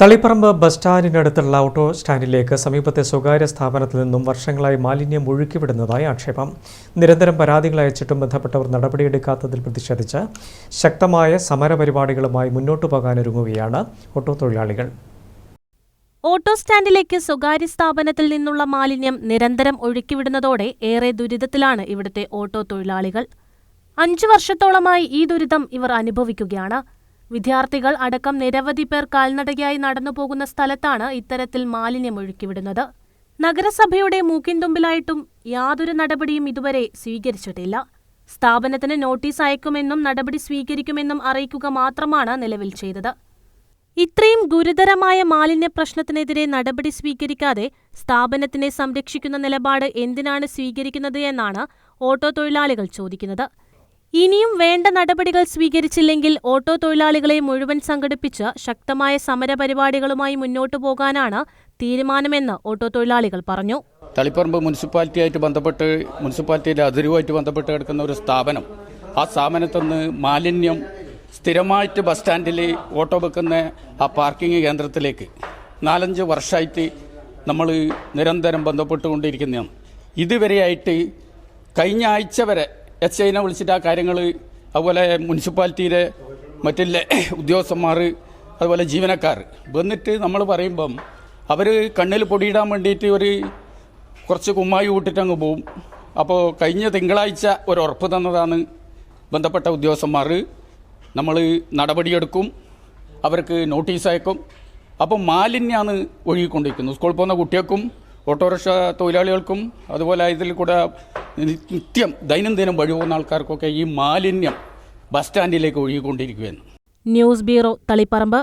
Taliparamba bus സ്റ്റാൻഡിനടുത്തുള്ള auto സ്റ്റാൻഡിലേക്ക് സമീപത്തെ സ്വകാര്യ സ്ഥാപനത്തിൽ നിന്നും വർഷങ്ങളായി മാലിന്യം ഒഴുക്കിവിടുന്നതായി ആക്ഷേപം. നിരന്തരം പരാതികൾ അയച്ചിട്ടും ബന്ധപ്പെട്ടവർ നടപടിയെടുക്കാത്തതിൽ പ്രതിഷേധിച്ച് ശക്തമായ സമരപരിപാടികളുമായി മുന്നോട്ടു പോകാനൊരുങ്ങുകയാണ് ഓട്ടോ തൊഴിലാളികൾ. ഓട്ടോ സ്റ്റാൻഡിലേക്ക് സ്വകാര്യ സ്ഥാപനത്തിൽ നിന്നുള്ള മാലിന്യം നിരന്തരം ഒഴുക്കിവിടുന്നതോടെ ഏറെ ദുരിതത്തിലാണ് ഇവിടുത്തെ ഓട്ടോ തൊഴിലാളികൾ. അഞ്ചു വർഷത്തോളമായി ഈ ദുരിതം ഇവർ അനുഭവിക്കുകയാണ്. വിദ്യാർത്ഥികൾ അടക്കം നിരവധി പേർ കാൽനടയായി നടന്നുപോകുന്ന സ്ഥലത്താണ് ഇത്തരത്തിൽ മാലിന്യം ഒഴുക്കിവിടുന്നത്. നഗരസഭയുടെ മൂക്കിൻതുമ്പിലായിട്ടും യാതൊരു നടപടിയും ഇതുവരെ സ്വീകരിച്ചിട്ടില്ല. സ്ഥാപനത്തിന് നോട്ടീസ് അയക്കുമെന്നും നടപടി സ്വീകരിക്കുമെന്നും അറിയിക്കുക മാത്രമാണ് നിലവിൽ ചെയ്തത്. ഇത്രയും ഗുരുതരമായ മാലിന്യ പ്രശ്നത്തിനെതിരെ നടപടി സ്വീകരിക്കാതെ സ്ഥാപനത്തിനെ സംരക്ഷിക്കുന്ന നിലപാട് എന്തിനാണ് സ്വീകരിക്കുന്നത് എന്നാണ് ഓട്ടോ തൊഴിലാളികൾ ചോദിക്കുന്നത്. ഇനിയും വേണ്ട നടപടികൾ സ്വീകരിച്ചില്ലെങ്കിൽ ഓട്ടോ തൊഴിലാളികളെ മുഴുവൻ സംഘടിപ്പിച്ച് ശക്തമായ സമരപരിപാടികളുമായി മുന്നോട്ടു പോകാനാണ് തീരുമാനമെന്ന് ഓട്ടോ തൊഴിലാളികൾ പറഞ്ഞു. തളിപ്പറമ്പ് മുനിസിപ്പാലിറ്റിയായിട്ട് ബന്ധപ്പെട്ട് മുനിസിപ്പാലിറ്റിയിലെ അതിരുവായിട്ട് ബന്ധപ്പെട്ട് കിടക്കുന്ന ഒരു സ്ഥാപനം ആ സ്ഥാപനത്തിൽ നിന്ന് മാലിന്യം സ്ഥിരമായിട്ട് ബസ് സ്റ്റാൻഡിൽ ഓട്ടോ വെക്കുന്ന ആ പാർക്കിംഗ് കേന്ദ്രത്തിലേക്ക് നാലഞ്ച് വർഷമായിട്ട് നമ്മൾ നിരന്തരം ബന്ധപ്പെട്ടുകൊണ്ടിരിക്കുന്നതാണ്. ഇതുവരെയായിട്ട് കഴിഞ്ഞ ആഴ്ച വരെ എച്ച് ഐനെ വിളിച്ചിട്ട് ആ കാര്യങ്ങൾ അതുപോലെ മുനിസിപ്പാലിറ്റിയിലെ മറ്റുള്ള ഉദ്യോഗസ്ഥന്മാർ അതുപോലെ ജീവനക്കാർ വന്നിട്ട് നമ്മൾ പറയുമ്പം അവർ കണ്ണിൽ പൊടിയിടാൻ വേണ്ടിയിട്ട് ഒരു കുറച്ച് കുമ്മായി വിട്ടിട്ട് അങ്ങ് പോവും. അപ്പോൾ കഴിഞ്ഞ തിങ്കളാഴ്ച ഒരു ഉറപ്പ് തന്നതാണ് ബന്ധപ്പെട്ട ഉദ്യോഗസ്ഥന്മാർ നമ്മൾ നടപടിയെടുക്കും അവർക്ക് നോട്ടീസ് അയക്കും. അപ്പോൾ മാലിന്യമാണ് ഒഴുകിക്കൊണ്ടിരിക്കുന്നത്. സ്കൂളിൽ പോകുന്ന കുട്ടികൾക്കും ഓട്ടോറിക്ഷ തൊഴിലാളികൾക്കും അതുപോലെ ഇതിൽ കൂടെ നിത്യം ദൈനംദിനം വഴി പോകുന്ന ആൾക്കാർക്കൊക്കെ ഈ മാലിന്യം ബസ് സ്റ്റാൻഡിലേക്ക് ഒഴുകിക്കൊണ്ടിരിക്കുകയാണ്. News bureau Taliparamba.